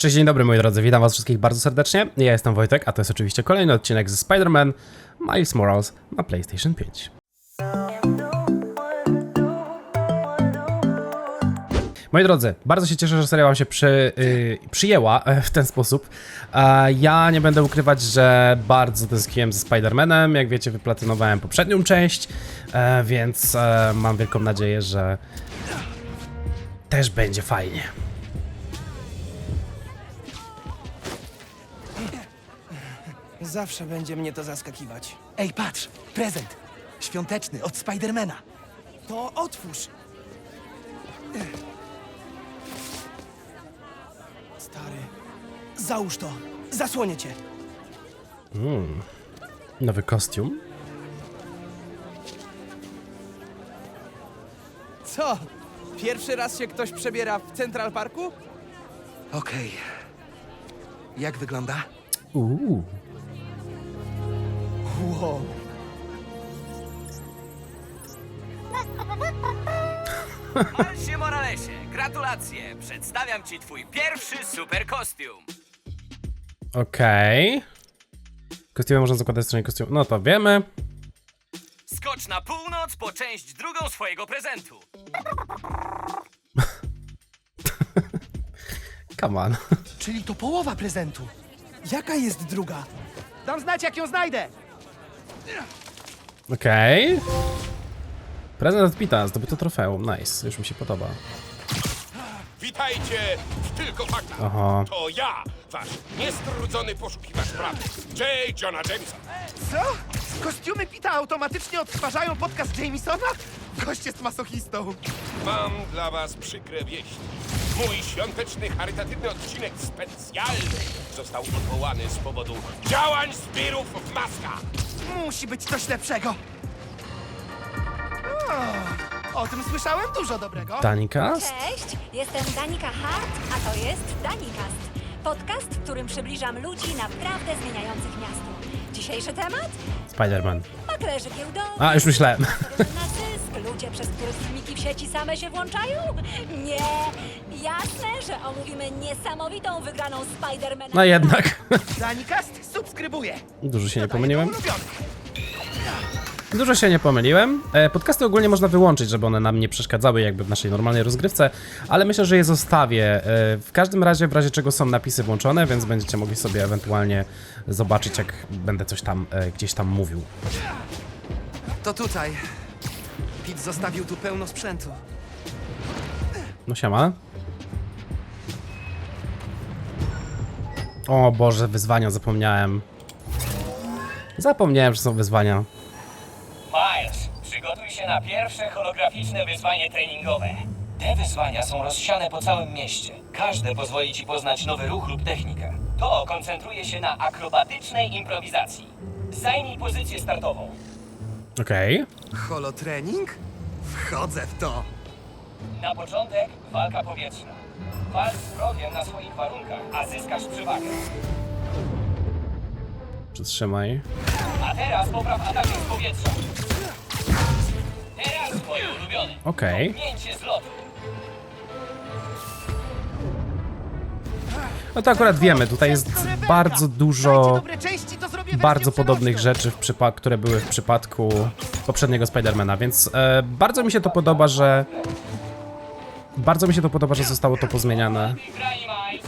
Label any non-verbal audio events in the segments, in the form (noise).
Cześć, dzień dobry moi drodzy, witam was wszystkich bardzo serdecznie. Ja jestem Wojtek, a to jest oczywiście kolejny odcinek ze Spider-Man Miles Morales na PlayStation 5. Moi drodzy, bardzo się cieszę, że seria wam się przy, y, przyjęła e, w ten sposób. E, ja nie będę ukrywać, że bardzo tęskniłem ze Spider-Manem. Jak wiecie, wyplatynowałem poprzednią część, e, więc e, mam wielką nadzieję, że też będzie fajnie. Zawsze będzie mnie to zaskakiwać. Ej, patrz! Prezent! Świąteczny od Spidermana. To otwórz! Stary, załóż to. Zasłonię cię. Nowy kostium. Co? Pierwszy raz się ktoś przebiera w Central Parku? Okej. Jak wygląda? Uuu. Wow. Marsie Moralesie, gratulacje! Przedstawiam ci twój pierwszy super kostium. Okej. Kostiumy można zakładać w stronie kostiumu. No to wiemy. Skocz na północ po część drugą swojego prezentu. (laughs) Come on. Czyli to połowa prezentu. Jaka jest druga? Dam znać, jak ją znajdę! Okej. Prezent od Pita, zdobyto trofeum. Nice, już mi się podoba. Witajcie w Tylko Fakta. Aha. To ja, wasz niestrudzony poszukiwacz prawdy, J. Johna Jamesa. Co? Kostiumy Pita automatycznie odtwarzają podcast Jamesona? Gość jest masochistą. Mam dla was przykre wieści. Mój świąteczny, charytatywny odcinek specjalny został odwołany z powodu działań zbirów w maskach. Musi być coś lepszego. O, o tym słyszałem dużo dobrego. Danikast? Cześć, jestem Danika Hart, a to jest Danikast. Podcast, w którym przybliżam ludzi naprawdę zmieniających miasto. Dzisiejszy temat? Spider-Man. Maklerzy giełdowi. A, już myślałem. Na zysk, ludzie, przez których filmiki w sieci same się włączają? Nie, jasne, że omówimy niesamowitą wygraną Spidermana. No jednak. Danikast subskrybuję. Dużo się nie Dodaję pomyliłem. ulubionych. Dużo się nie pomyliłem. E, Podcasty ogólnie można wyłączyć, żeby one nam nie przeszkadzały jakby w naszej normalnej rozgrywce, ale myślę, że je zostawię. E, W każdym razie, w razie czego są napisy włączone, więc będziecie mogli sobie ewentualnie zobaczyć, jak będę coś tam e, gdzieś tam mówił. To tutaj. Pit zostawił tu pełno sprzętu. No siema. O Boże, wyzwania zapomniałem. Zapomniałem, że są wyzwania. Się na pierwsze holograficzne wyzwanie treningowe. Te wyzwania są rozsiane po całym mieście. Każde pozwoli ci poznać nowy ruch lub technikę. To koncentruje się na akrobatycznej improwizacji. Zajmij pozycję startową. Okej. Holotrening? Wchodzę w to. Na początek walka powietrzna. Walcz z wrogiem na swoich warunkach, a zyskasz przewagę. Przytrzymaj. A teraz popraw ataki z powietrza. Teraz moje ulubione. Okej. Mięcie z lotu. No to akurat wiemy, tutaj jest bardzo dużo bardzo podobnych rzeczy, w przypa- które były w przypadku poprzedniego Spidermana, więc e, bardzo mi się to podoba, że bardzo mi się to podoba, że zostało to pozmieniane. Miles.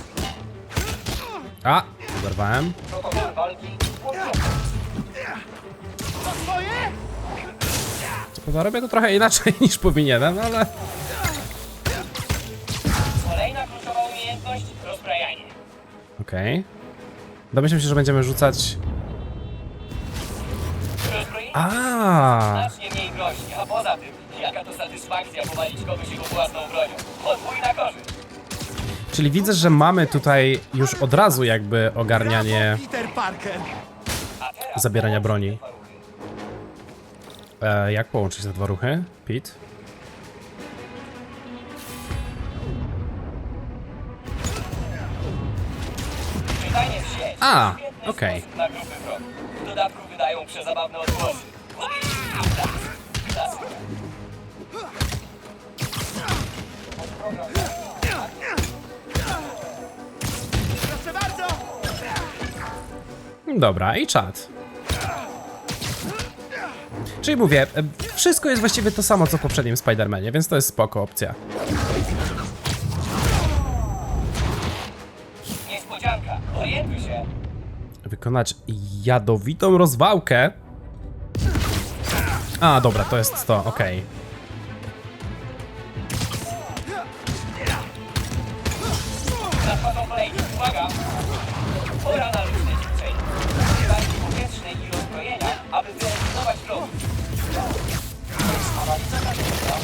A, zerwałem. Protokół walki. Prawda robię to trochę inaczej (laughs) niż powinienem, ale Kolejna kluczowa umiejętność rozbrajanie. okej. Domyślam się, że będziemy rzucać... Rozbrojenie A, znacznie mniej groźnie, a poza tym, jaka to satysfakcja powalić kogoś jego własną bronią. Podwójna korzyść. czyli widzę, że mamy tutaj już od razu jakby ogarnianie Peter Parker. Zabierania broni. E, jak połączyć te dwa ruchy, Pete? A, Świetny okej. na Dobra, i czat. Czyli mówię, e, wszystko jest właściwie to samo co w poprzednim Spider-Manie, więc to jest spoko opcja. Niespodzianka, orientuj się. Wykonać jadowitą rozwałkę. A, dobra, to jest to, okej. Nadchodzą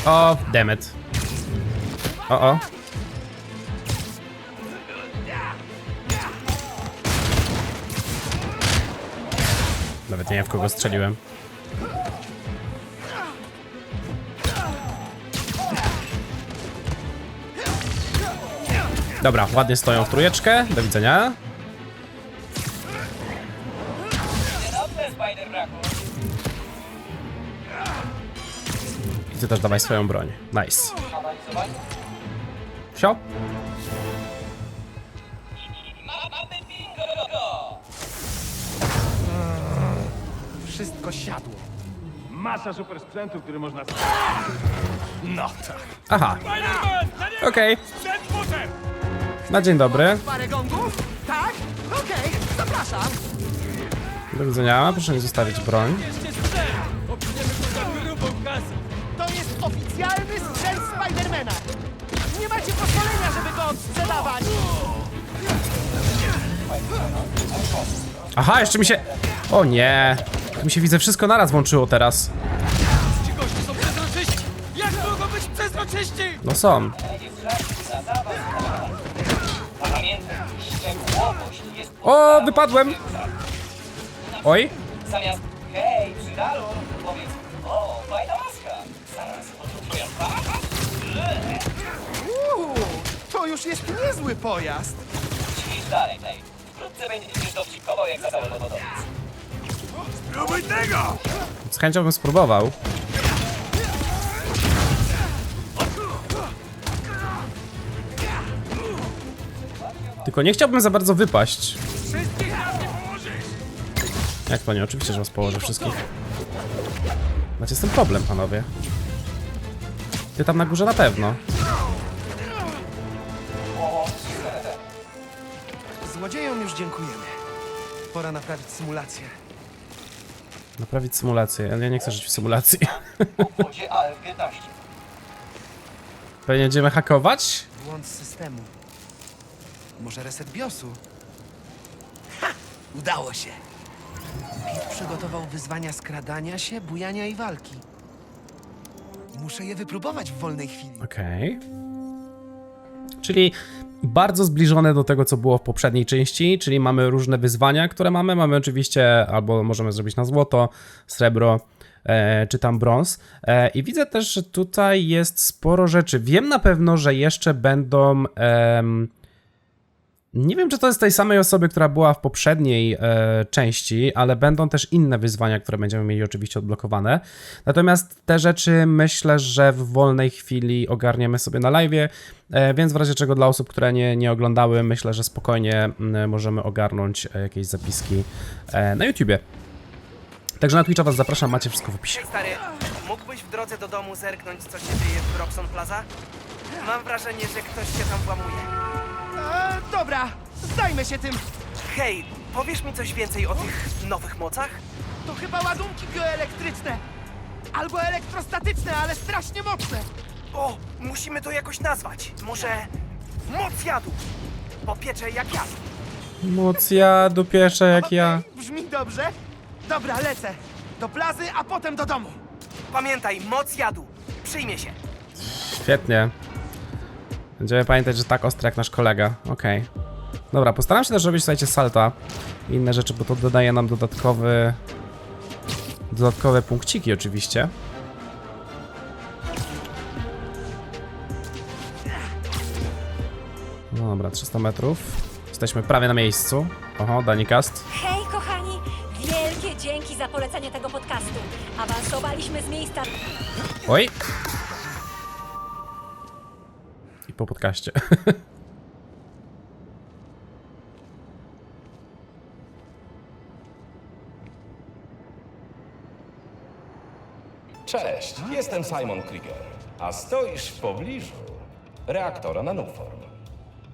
O, dammit. O, o. Nawet nie wiem w kogo strzeliłem. Dobra, ładnie stoją w trójeczkę. Do widzenia. Ty też dawaj swoją broń. Nice. Sio? Wszystko siadło. Masa super sprzętu, który można... No tak. Aha. Okej. Na dzień dobry. Parę gongów? Tak? Okej, zapraszam. Do widzenia. Proszę mi zostawić broń. Jest oficjalny sprzęt Spidermana. Nie macie pozwolenia, żeby go odsprzedawać. Aha, jeszcze mi się... O nie. Mi się widzę wszystko naraz włączyło teraz. Ci goście są przezroczyści! Jak mogą być przezroczyści? No są. O, wypadłem. Oj. Zamiast hej, przydalu, powiedz już jest niezły pojazd. Ćwicz dalej, Nate. Wkrótce będziesz dowcipkował jak za cały lodowiec. Z chęcią bym spróbował. Tylko nie chciałbym za bardzo wypaść. Jak to nie? Oczywiście, że was położę wszystkich. Macie z tym problem, panowie. Ty tam na górze na pewno. Złodziejom już dziękujemy. Pora naprawić symulację. Naprawić symulację, ale ja nie chcę żyć w symulacji. Wodzie AF-15. Pewnie będziemy hakować? Błąd systemu. Może reset BIOSu? Ha! Udało się. Pete przygotował wyzwania skradania się, bujania i walki. Muszę je wypróbować w wolnej chwili. Okej. Czyli bardzo zbliżone do tego, co było w poprzedniej części, czyli mamy różne wyzwania, które mamy. Mamy oczywiście, albo możemy zrobić na złoto, srebro, e, czy tam brąz. E, I widzę też, że tutaj jest sporo rzeczy. Wiem na pewno, że jeszcze będą. Nie wiem, czy to jest tej samej osoby, która była w poprzedniej e, części, ale będą też inne wyzwania, które będziemy mieli oczywiście odblokowane. Natomiast te rzeczy myślę, że w wolnej chwili ogarniemy sobie na live, e, więc w razie czego dla osób, które nie, nie oglądały, myślę, że spokojnie możemy ogarnąć e, jakieś zapiski e, na YouTubie. Także na Twitcha was zapraszam, macie wszystko w opisie. Stary, mógłbyś w drodze do domu zerknąć, co się dzieje w Roxon Plaza? Mam wrażenie, że ktoś się tam włamuje. E, dobra, zajmę się tym. Hej, powiesz mi coś więcej o tych nowych mocach? To chyba ładunki bioelektryczne. Albo elektrostatyczne, ale strasznie mocne. O, musimy to jakoś nazwać. Może moc jadu. Popiecze jak jad. Moc ja dupieszę jak ja. Okej, Brzmi dobrze. Dobra, lecę. Do plazy, a potem do domu. Pamiętaj, moc jadu. Przyjmie się. Świetnie. Będziemy pamiętać, że tak ostry jak nasz kolega. Okej. Dobra, postaram się też robić, słuchajcie, salta i inne rzeczy, bo to dodaje nam dodatkowy... Dodatkowe punkciki oczywiście. No dobra, 300 metrów. Jesteśmy prawie na miejscu. Oho, Danikast. Hej, kochani! Wielkie dzięki za polecenie tego podcastu. Awansowaliśmy z miejsca Oj! po podcaście. Cześć, jestem Simon Krieger, a stoisz w pobliżu reaktora nanoform.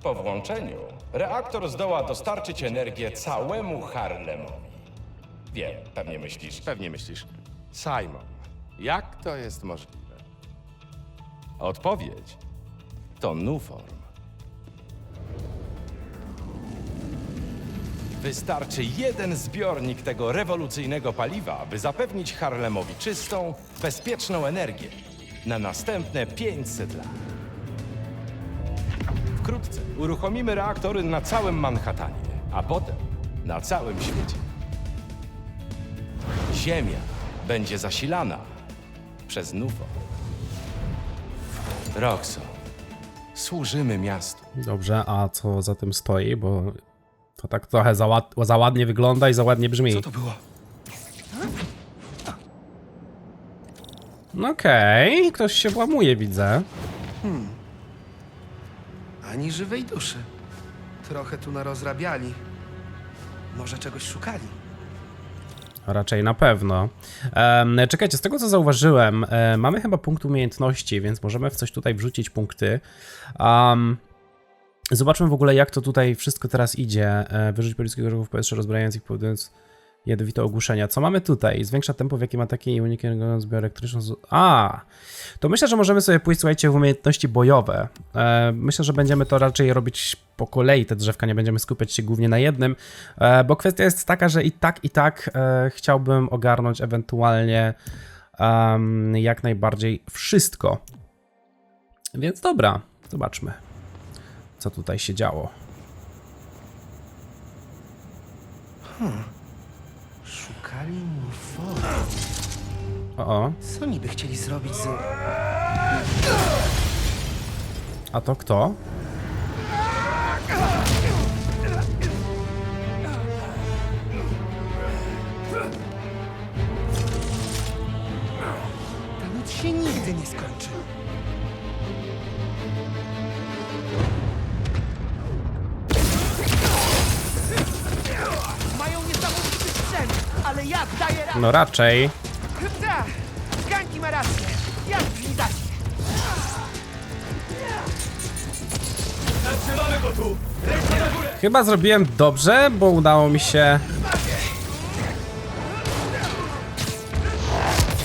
Po włączeniu reaktor zdoła dostarczyć energię całemu Harlemowi. Wiem, pewnie myślisz. Pewnie myślisz. Simon, jak to jest możliwe? Odpowiedź to Nuform. Wystarczy jeden zbiornik tego rewolucyjnego paliwa, by zapewnić Harlemowi czystą, bezpieczną energię na następne 500 lat. Wkrótce uruchomimy reaktory na całym Manhattanie, a potem na całym świecie. Ziemia będzie zasilana przez NUFO. Roxo, służymy miastu. Dobrze, a co za tym stoi, bo to tak trochę za, ład, za ładnie wygląda i za ładnie brzmi. Co to było? No Okej, ktoś się włamuje, widzę. Ani żywej duszy. Trochę tu narozrabiali. Może czegoś szukali. Raczej na pewno. Czekajcie, z tego co zauważyłem, e, mamy chyba punkt umiejętności, więc możemy w coś tutaj wrzucić punkty. Zobaczmy w ogóle, jak to tutaj wszystko teraz idzie. E, wyrzuć polickich ruchów w powietrze, rozbrajając ich, powodując jadowite ogłuszenia. Co mamy tutaj? Zwiększa tempo, w jakim ataki i uniknie zbiór elektryczny. z- A, to myślę, że możemy sobie pójść, słuchajcie, w umiejętności bojowe. E, myślę, że będziemy to raczej robić po kolei, te drzewka, nie będziemy skupiać się głównie na jednym, e, bo kwestia jest taka, że i tak, i tak e, chciałbym ogarnąć ewentualnie em, jak najbardziej wszystko. Więc dobra, zobaczmy, co tutaj się działo. Szukali Nufor. O, o, Co niby chcieli zrobić z... a to kto? Ta noc się nigdy nie skończy. No raczej. Tak, Ganki ma rację. Jak brzmi dać? Chyba zrobiłem dobrze, bo udało mi się.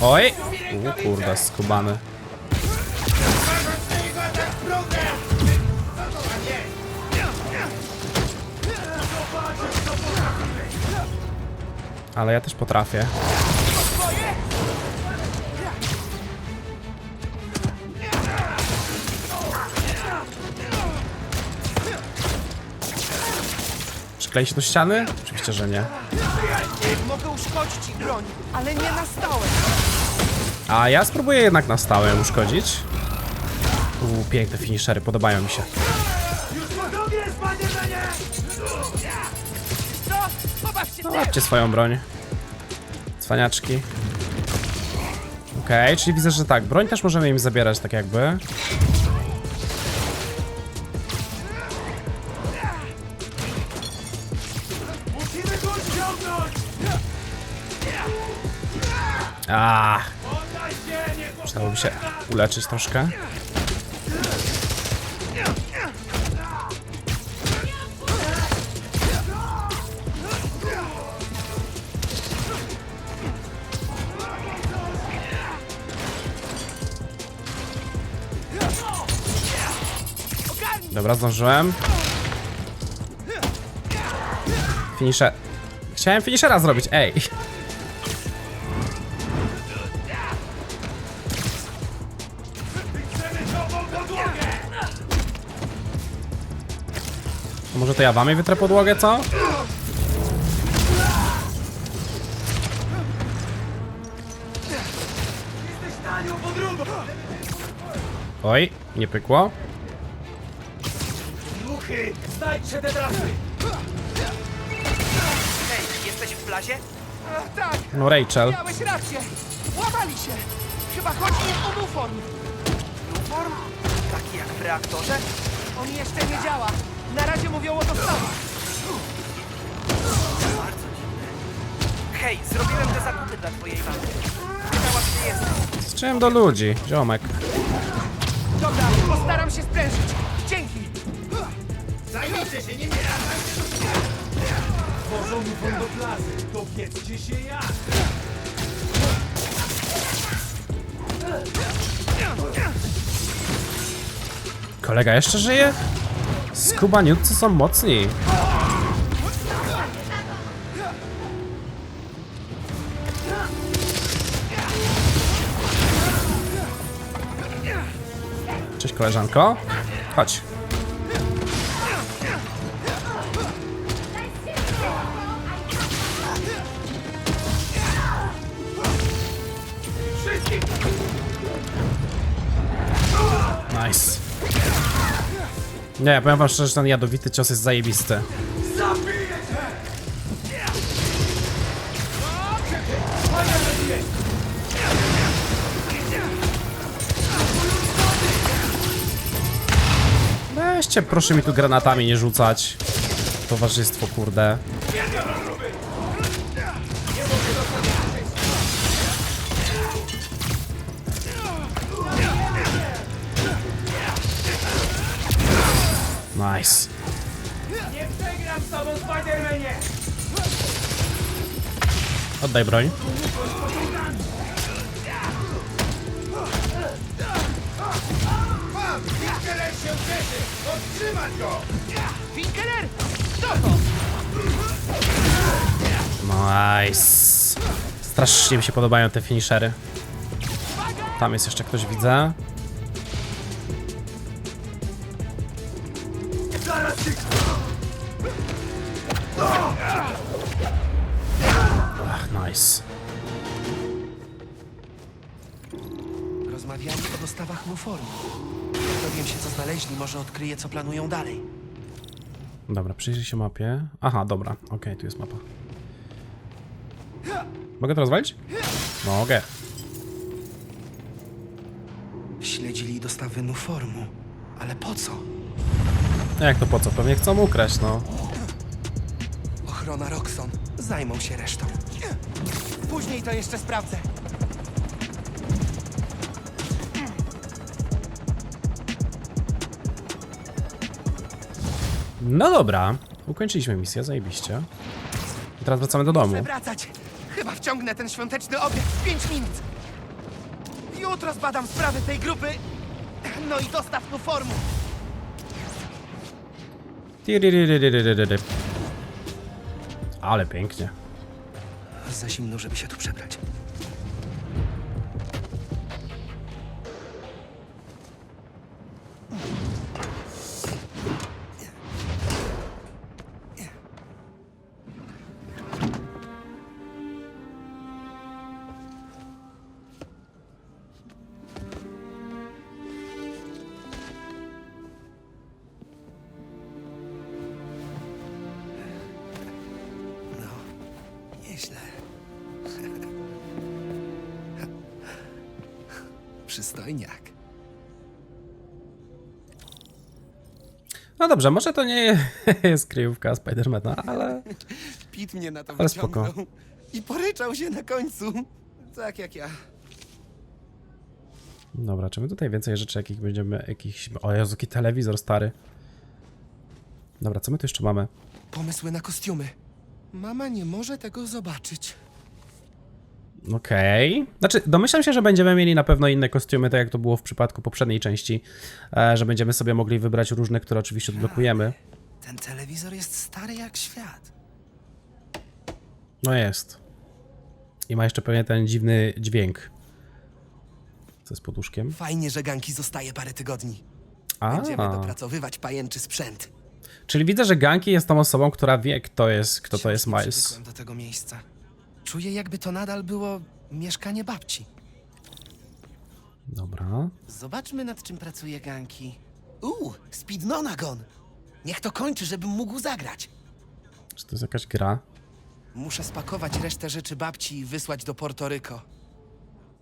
Oj! U kurde, skubany. Ale ja też potrafię. Przyklei się do ściany? Oczywiście, że nie. Mogę uszkodzić ich broń, ale nie na stałe. A ja spróbuję jednak na stałe uszkodzić. Uuu, piękne finishery, podobają mi się. Co? No, Łapcie swoją broń. Cwaniaczki. Okej, czyli widzę, że tak, broń też możemy im zabierać tak jakby. A. Przydałoby się uleczyć troszkę. Dobra, zdążyłem. Finisze. Chciałem finishera zrobić, ej. Może to ja wam wytrę podłogę, co? Oj, nie pykło. Hej, jesteś w plazie? tak, No Rachel. miałeś rację. Łamali się. Chyba chodzi im o Nuform. Nuform? Taki jak w reaktorze? On jeszcze nie działa. Na razie mówią o dostawach. Bardzo dziwne. Hej, zrobiłem te zakupy dla twojej mamy. Pytała, gdzie jesteś. Czym do ludzi, ziomek. Dobra, postaram się sprężyć. Zajmijcie się nim teraz! Tak Tworzą mi wądoplazy, dowiedzcie się jak! Kolega jeszcze żyje? Skubaniutcy są mocni. Cześć koleżanko. Chodź. Nie, powiem wam szczerze, że ten jadowity cios jest zajebisty. Weźcie, proszę mi tu granatami nie rzucać. Towarzystwo, kurde. Nice. Oddaj broń. Winkeler! Kto to? Nice. Strasznie mi się podobają te finishery. Tam jest jeszcze ktoś, widzę. Jak Dowiem się, co znaleźli, może odkryję, co planują dalej. Dobra, przyjrzyj się mapie. Aha, dobra, okej, tu jest mapa. Mogę to rozwalić? Mogę. Śledzili dostawy Nuformu. Ale po co? Jak to po co? Pewnie chcą ukraść, no. Ochrona Roxon. Zajmą się resztą. Później to jeszcze sprawdzę. No dobra, ukończyliśmy misję, zajebiście. I teraz wracamy do domu. Wracać. Chyba wciągnę ten świąteczny obiad w 5 minut. Jutro zbadam sprawy tej grupy. No i dostaw Nuformu. Tiriririririririri. Ale pięknie. Za zimno, żeby się tu przebrać. Przystojniak. No dobrze, może to nie (laughs) jest kryjówka Spidermana, ale... (laughs) Pit mnie na to Ale spoko. wyciągnął i poryczał się na końcu. Tak jak ja. Dobra, czy my tutaj więcej rzeczy jakich będziemy... jakichś... O Jezu, jaki telewizor stary. Dobra, co my tu jeszcze mamy? Pomysły na kostiumy. Mama nie może tego zobaczyć. Okej. Znaczy, domyślam się, że będziemy mieli na pewno inne kostiumy, tak jak to było w przypadku poprzedniej części, e, że będziemy sobie mogli wybrać różne, które oczywiście odblokujemy. Ten telewizor jest stary jak świat. No jest. I ma jeszcze pewnie ten dziwny dźwięk. Co z poduszkiem? Fajnie, że Ganki zostaje parę tygodni. A, Będziemy dopracowywać pajęczy sprzęt. czyli widzę, że Ganki jest tą osobą, która wie, kto jest, kto to jest Miles. do tego miejsca. Czuję, jakby to nadal było mieszkanie babci. Dobra. Zobaczmy, nad czym pracuje Ganki. Uuu, Speed Nonagon! Niech to kończy, żebym mógł zagrać. Czy to jest jakaś gra? Muszę spakować resztę rzeczy babci i wysłać do Portoryko.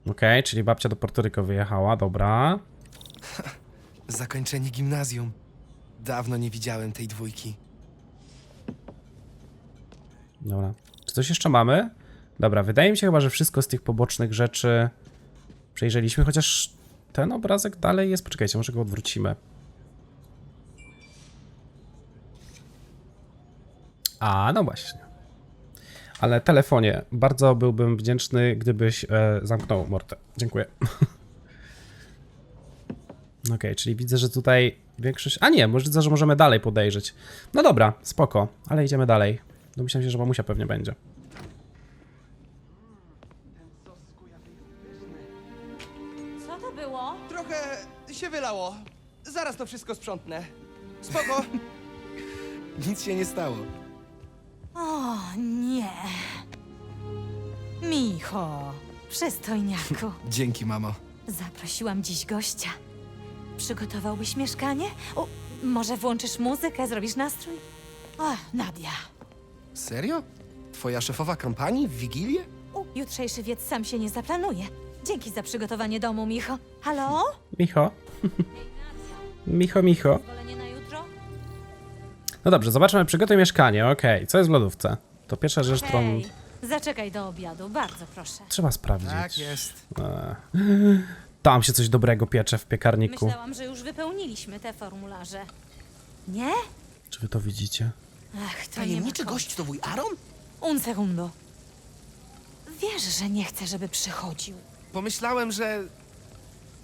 Okej, czyli babcia do Portoryko wyjechała, dobra. (laughs) Zakończenie gimnazjum. Dawno nie widziałem tej dwójki. Dobra. Czy coś jeszcze mamy? Dobra, wydaje mi się chyba, że wszystko z tych pobocznych rzeczy przejrzeliśmy, chociaż ten obrazek dalej jest. Poczekajcie, może go odwrócimy. A, no właśnie. Ale telefonie, bardzo byłbym wdzięczny, gdybyś e, zamknął mortę. Dziękuję. (laughs) Okej, czyli widzę, że tutaj większość... A nie, możliwe, że możemy dalej podejrzeć. No dobra, spoko, ale idziemy dalej. Domyślam się, że mamusia pewnie będzie. Wszystko sprzątnę. Spoko. (laughs) Nic się nie stało. O nie. Micho, przystojniaku. (laughs) Dzięki, mamo. Zaprosiłam dziś gościa. Przygotowałbyś mieszkanie? O, może włączysz muzykę, zrobisz nastrój? O, Nadia. Serio? Twoja szefowa kampanii w Wigilię? U, jutrzejszy wiec sam się nie zaplanuje. Dzięki za przygotowanie domu, Micho. Halo? Micho. (laughs) Micho, Micho. No dobrze, zobaczmy, przygotuj mieszkanie, okej. Co jest w lodówce? To pierwsza rzecz, którą Hej, zaczekaj do obiadu, bardzo proszę. trzeba sprawdzić. Tak jest. E, Tam się coś dobrego piecze w piekarniku. Myślałam, że już wypełniliśmy te formularze. Nie? Czy wy to widzicie? Ach, to Tajemniczy nie ma gość to wuj Aaron? Un segundo. Wiesz, że nie chcę, żeby przychodził. Pomyślałem, że...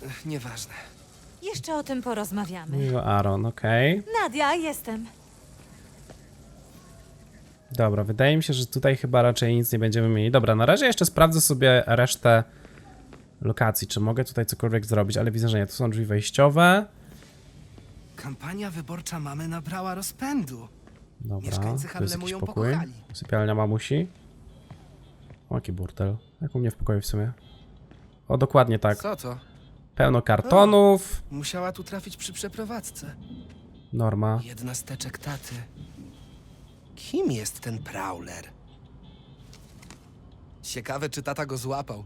Ech, Nieważne. Jeszcze o tym porozmawiamy. Miło Aaron, okej. Nadia, jestem. Dobra, wydaje mi się, że tutaj chyba raczej nic nie będziemy mieli. Dobra, na razie jeszcze sprawdzę sobie resztę lokacji, czy mogę tutaj cokolwiek zrobić, ale widzę, że nie. Tu są drzwi wejściowe. Kampania wyborcza mamy nabrała rozpędu. Dobra, Mieszkańcy tu jest Harlemu jakiś ją pokój. pokochali. Sypialnia mamusi. O, jaki burdel. Jak u mnie w pokoju w sumie. O, dokładnie tak. Co to? Pełno kartonów. Musiała tu trafić przy przeprowadzce. Norma. Jedna z teczek taty. Kim jest ten Prowler? Ciekawe, czy tata go złapał.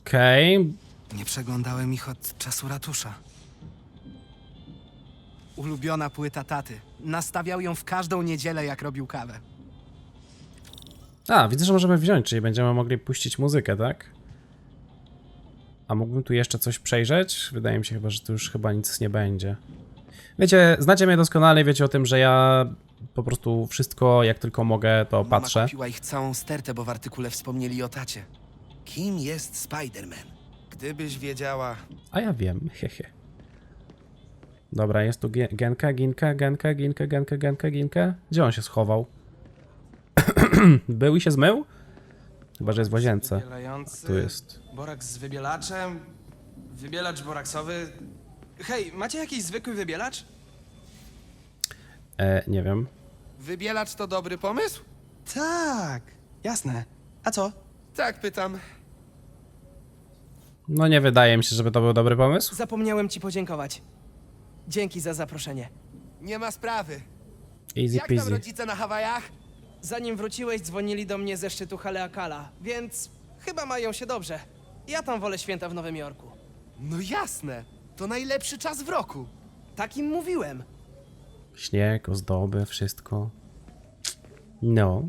Okej. Nie przeglądałem ich od czasu ratusza. Ulubiona płyta taty. Nastawiał ją w każdą niedzielę, jak robił kawę. A, widzę, że możemy wziąć, czyli będziemy mogli puścić muzykę, tak? A mógłbym tu jeszcze coś przejrzeć? Wydaje mi się chyba, że tu już chyba nic nie będzie. Wiecie, znacie mnie doskonale, wiecie o tym, że ja po prostu wszystko, jak tylko mogę, to Mama patrzę. kupiła ich całą stertę, bo w artykule wspomnieli o tacie. Kim jest Spider-Man? Gdybyś wiedziała... A ja wiem, (laughs) hehe. Dobra, jest tu Gie- Genka, Ginka, Genka, Ginka, Genka, Genka, Ginka. Gdzie on się schował? (clears throat) Był i się zmył? Chyba, że jest w łazience. Tu jest. Boraks z wybielaczem. Wybielacz boraksowy. Hej, macie jakiś zwykły wybielacz? E, nie wiem. Wybielacz to dobry pomysł? Tak, jasne. A co? Tak, pytam. No nie wydaje mi się, żeby to był dobry pomysł. Zapomniałem ci podziękować. Dzięki za zaproszenie. Nie ma sprawy. Easy Jak tam peasy. rodzice na Hawajach? Zanim wróciłeś, dzwonili do mnie ze szczytu Haleakala, więc chyba mają się dobrze. Ja tam wolę święta w Nowym Jorku. No jasne. To najlepszy czas w roku. Tak im mówiłem. Śnieg, ozdoby, wszystko. No.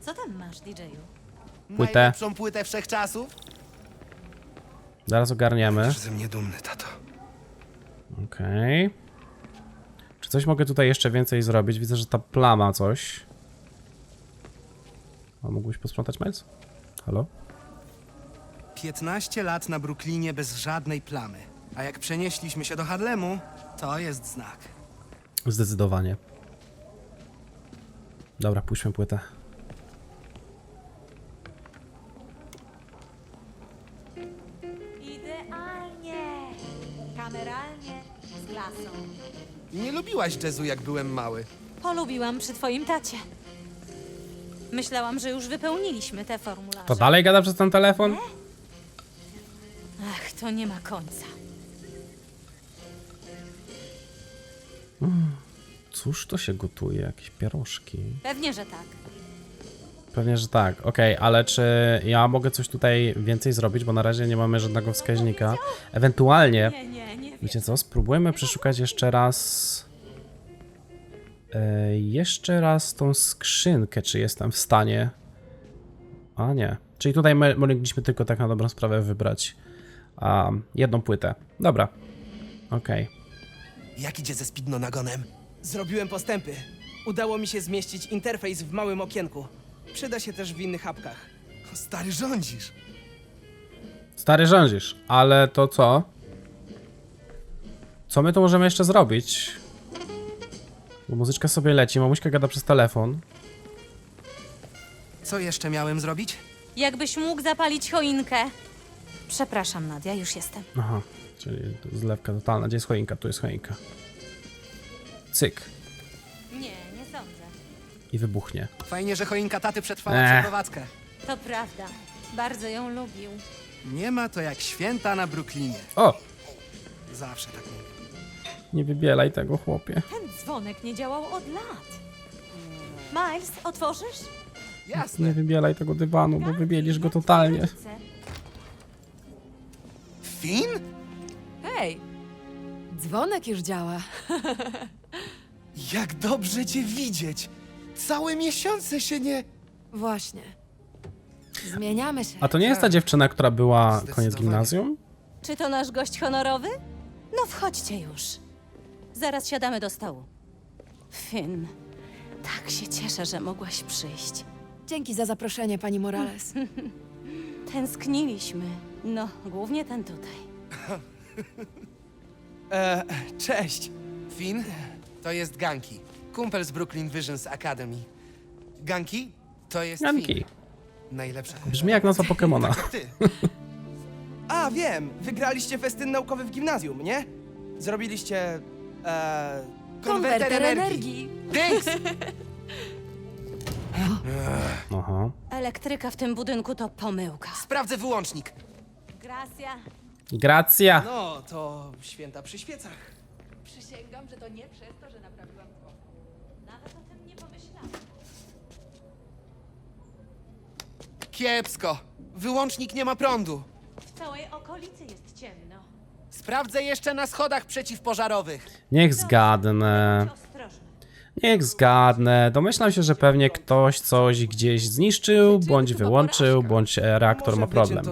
Co tam masz, DJ-u? Płytę. Najlepszą płytę wszechczasów? Zaraz ogarniemy. Będziesz ze mnie dumny, tato. Okej. Czy coś mogę tutaj jeszcze więcej zrobić? Widzę, że ta plama coś. A mógłbyś posprzątać, Miles? Halo? 15 lat na Brooklynie bez żadnej plamy. A jak przenieśliśmy się do Harlemu, to jest znak. Zdecydowanie. Dobra, puśćmy płytę. Idealnie. Kameralnie, z klasą. Nie lubiłaś jazzu, jak byłem mały. Polubiłam przy twoim tacie. Myślałam, że już wypełniliśmy te formularze. To dalej gada przez ten telefon? Ach, to nie ma końca. Cóż to się gotuje? Jakieś pierożki? Pewnie, że tak. Pewnie, że tak. Okej, ale czy ja mogę coś tutaj więcej zrobić, bo na razie nie mamy żadnego wskaźnika. Ewentualnie, Nie, nie, nie. wiecie co, spróbujemy przeszukać jeszcze raz... E, jeszcze raz tą skrzynkę, czy jestem w stanie... A nie. Czyli tutaj my mogliśmy tylko tak na dobrą sprawę wybrać a, jedną płytę. Dobra. Okej. Jak idzie ze speednonagonem? Zrobiłem postępy. Udało mi się zmieścić interfejs w małym okienku. Przyda się też w innych apkach. Stary, rządzisz. Stary rządzisz, ale to co? Co my tu możemy jeszcze zrobić? Bo muzyczka sobie leci, mamuśka gada przez telefon. Co jeszcze miałem zrobić? Jakbyś mógł zapalić choinkę. Przepraszam, Nadia, już jestem. Aha, czyli to zlewka totalna. Gdzie jest choinka? Tu jest choinka. Cyk. Nie, nie sądzę. I wybuchnie. Fajnie, że choinka taty przetrwała Ech. przeprowadzkę. To prawda. Bardzo ją lubił. Nie ma to jak święta na Brooklynie. O! Zawsze tak mówię. Nie wybielaj tego, chłopie. Ten dzwonek nie działał od lat. Miles, otworzysz? Jasne. Nie wybielaj tego dywanu, bo wybielisz go totalnie. Fin? Hej! Dzwonek już działa. Jak dobrze cię widzieć. Całe miesiące się nie... Właśnie. Zmieniamy się. A to nie jest ta dziewczyna, która była koniec Zdecydowanie. gimnazjum? Czy to nasz gość honorowy? No wchodźcie już. Zaraz siadamy do stołu. Finn, tak się cieszę, że mogłaś przyjść. Dzięki za zaproszenie, pani Morales. (laughs) Tęskniliśmy. No, głównie ten tutaj. (laughs) E, cześć. Fin? To jest Ganki. Kumpel z Brooklyn Visions Academy. Ganki? To jest Janki. Fin. Najlepsza kumpel. Brzmi jak nazwa (laughs) Pokemona. Ty. A, wiem. Wygraliście festyn naukowy w gimnazjum, nie? Zrobiliście... E, Konwerter energii. Thanks! (laughs) Aha. Elektryka w tym budynku to pomyłka. Sprawdzę wyłącznik. Gracja. Gracja! no, to święta przy świecach. Przysięgam, że to nie przez to, że naprawiłam dzwon. Nawet o tym nie pomyślałam. Kiepsko. Wyłącznik nie ma prądu. W całej okolicy jest ciemno. Sprawdzę jeszcze na schodach przeciwpożarowych. Niech zgadnę. Niech zgadnę. Domyślam się, że pewnie ktoś coś gdzieś zniszczył, bądź wyłączył, bądź e, reaktor ma problem.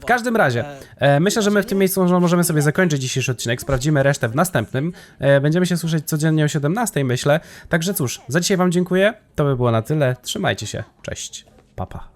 W każdym razie, e, myślę, że my w tym miejscu może- możemy sobie zakończyć dzisiejszy odcinek. Sprawdzimy resztę w następnym. E, będziemy się słyszeć codziennie o 17, myślę. Także cóż, za dzisiaj Wam dziękuję. To by było na tyle. Trzymajcie się. Cześć. Papa.